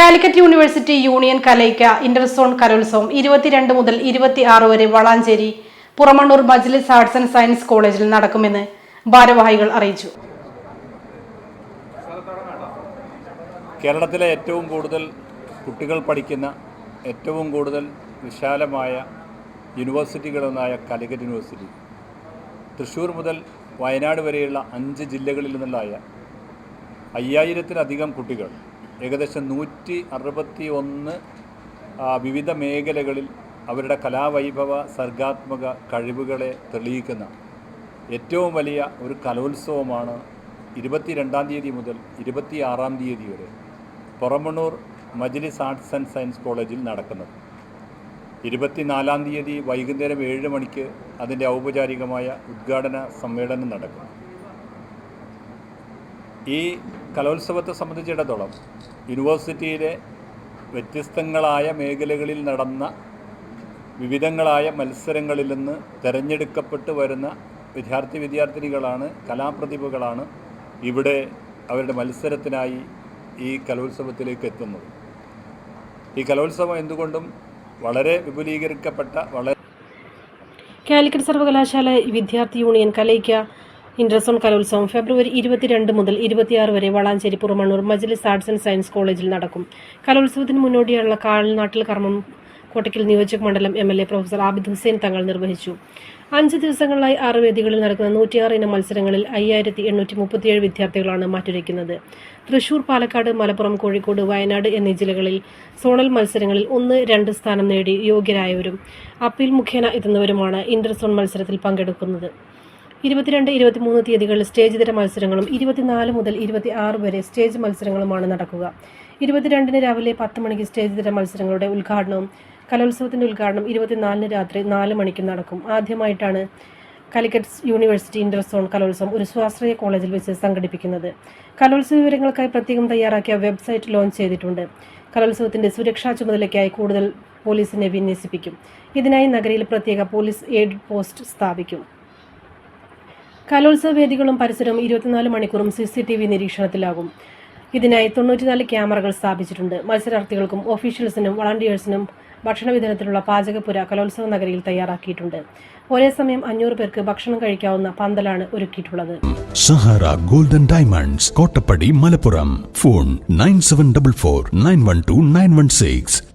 Calicut university union കലൈക്ക interzone കലോത്സവം ഇരുപത്തിരണ്ട് മുതൽ ഇരുപത്തി ആറ് വരെ വളാഞ്ചേരി പുറമണ്ണൂർ മജ്ലിസ് ആർട്സ് ആൻഡ് സയൻസ് കോളേജിൽ നടക്കുമെന്ന് ഭാരവാഹികൾ അറിയിച്ചു. കേരളത്തിലെ ഏറ്റവും കൂടുതൽ കുട്ടികൾ പഠിക്കുന്ന ഏറ്റവും കൂടുതൽ വിശാലമായ യൂണിവേഴ്സിറ്റികളൊന്നായ കാലിക്കറ്റ് യൂണിവേഴ്സിറ്റി. തൃശ്ശൂർ മുതൽ വയനാട് വരെയുള്ള അഞ്ച് ജില്ലകളിൽ നിന്നുള്ളായ അയ്യായിരത്തിലധികം കുട്ടികൾ ഏകദേശം നൂറ്റി അറുപത്തി ഒന്ന് വിവിധ മേഖലകളിൽ അവരുടെ കലാവൈഭവ സർഗാത്മക കഴിവുകളെ തെളിയിക്കുന്ന ഏറ്റവും വലിയ ഒരു കലോത്സവമാണ് ഇരുപത്തിരണ്ടാം തീയതി മുതൽ ഇരുപത്തിയാറാം തീയതി വരെ പുറമണ്ണൂർ മജ്ലിസ് ആർട്സ് ആൻഡ് സയൻസ് കോളേജിൽ നടക്കുന്നത്. ഇരുപത്തിനാലാം തീയതി വൈകുന്നേരം ഏഴ് മണിക്ക് അതിന്റെ ഔപചാരികമായ ഉദ്ഘാടന സമ്മേളനം നടക്കും. ഈ കലോത്സവത്തെ സംബന്ധിച്ചിടത്തോളം യൂണിവേഴ്സിറ്റിയിലെ വ്യത്യസ്തങ്ങളായ മേഖലകളിൽ നടന്ന വിവിധങ്ങളായ മത്സരങ്ങളിൽ നിന്ന് തിരഞ്ഞെടുക്കപ്പെട്ട് വരുന്ന വിദ്യാർത്ഥി വിദ്യാർത്ഥിനികളാണ് കലാപ്രതിഭകളാണ് ഇവിടെ അവരുടെ മത്സരത്തിനായി ഈ കലോത്സവത്തിലേക്ക് എത്തുന്നത്. ഈ കലോത്സവം എന്തുകൊണ്ടും വളരെ വിപുലീകരിക്കപ്പെട്ട വളരെ കാലിക്കറ്റ് സർവകലാശാല വിദ്യാർത്ഥി യൂണിയൻ കലൈക്ക ഇന്റർസോൺ കലോത്സവം ഫെബ്രുവരി ഇരുപത്തിരണ്ട് മുതൽ ഇരുപത്തിയാറ് വരെ വളാഞ്ചേരി പുറമണ്ണൂർ മജ്ലിസ് ആർട്സ് ആൻഡ് സയൻസ് കോളേജിൽ നടക്കും. കലോത്സവത്തിന് മുന്നോടിയുള്ള കാൽനാട്ടിൽ കർമ്മം കോട്ടയ്ക്കൽ നിയോജക മണ്ഡലം M L A professor Abid Hussain Thangal നിർവഹിച്ചു. അഞ്ച് ദിവസങ്ങളിലായി ആറ് വേദികളിൽ നടക്കുന്ന നൂറ്റിയാറ് ഇനം മത്സരങ്ങളിൽ അയ്യായിരത്തി എണ്ണൂറ്റി മുപ്പത്തിയേഴ് വിദ്യാർത്ഥികളാണ് മാറ്റുരയ്ക്കുന്നത്. തൃശൂർ പാലക്കാട് മലപ്പുറം കോഴിക്കോട് വയനാട് എന്നീ ജില്ലകളിൽ സോണൽ മത്സരങ്ങളിൽ ഒന്ന് രണ്ട് സ്ഥാനം നേടി യോഗ്യരായവരും അപ്പീൽ മുഖേന എത്തുന്നവരുമാണ് ഇന്റർസോൺ മത്സരത്തിൽ പങ്കെടുക്കുന്നത്. ഇരുപത്തിരണ്ട് ഇരുപത്തിമൂന്ന് തീയതികളിൽ സ്റ്റേജ് തര മത്സരങ്ങളും ഇരുപത്തിനാല് മുതൽ ഇരുപത്തി ആറ് വരെ സ്റ്റേജ് മത്സരങ്ങളുമാണ് നടക്കുക. ഇരുപത്തിരണ്ടിന് രാവിലെ പത്ത് മണിക്ക് സ്റ്റേജ് തര മത്സരങ്ങളുടെ ഉദ്ഘാടനവും കലോത്സവത്തിന്റെ ഉദ്ഘാടനം ഇരുപത്തിനാലിന് രാത്രി നാല് മണിക്ക് നടക്കും. ആദ്യമായിട്ടാണ് കാലിക്കറ്റ് യൂണിവേഴ്സിറ്റി ഇന്റർ സോൺ കലോത്സവം ഒരു സ്വാശ്രയ കോളേജിൽ വെച്ച് സംഘടിപ്പിക്കുന്നത്. കലോത്സവ വിവരങ്ങൾക്കായി പ്രത്യേകം തയ്യാറാക്കിയ വെബ്സൈറ്റ് ലോഞ്ച് ചെയ്തിട്ടുണ്ട്. കലോത്സവത്തിന്റെ സുരക്ഷാ ചുമതലയ്ക്കായി കൂടുതൽ പോലീസിനെ വിന്യസിപ്പിക്കും. ഇതിനായി നഗരയിൽ പ്രത്യേക പോലീസ് എയ്ഡ് പോസ്റ്റ് സ്ഥാപിക്കും. കലോത്സവ വേദികളും പരിസരവും ഇരുപത്തിനാല് മണിക്കൂറും സി സി ടി വി നിരീക്ഷണത്തിലാകും. ഇതിനായി തൊണ്ണൂറ്റിനാല് ക്യാമറകൾ സ്ഥാപിച്ചിട്ടുണ്ട്. മത്സരാർത്ഥികൾക്കും ഓഫീഷ്യൽസിനും വളണ്ടിയേഴ്സിനും ഭക്ഷണ വിതരണത്തിലുള്ള പാചകപ്പുര കലോത്സവ നഗരിയിൽ തയ്യാറാക്കിയിട്ടുണ്ട്. ഒരേ സമയം അഞ്ഞൂറ് പേർക്ക് ഭക്ഷണം കഴിക്കാവുന്ന പന്തലാണ് ഒരുക്കിയിട്ടുള്ളത്. Sahara golden diamonds Kottappadi Malappuram. Phone nine seven double four nine one two nine one six.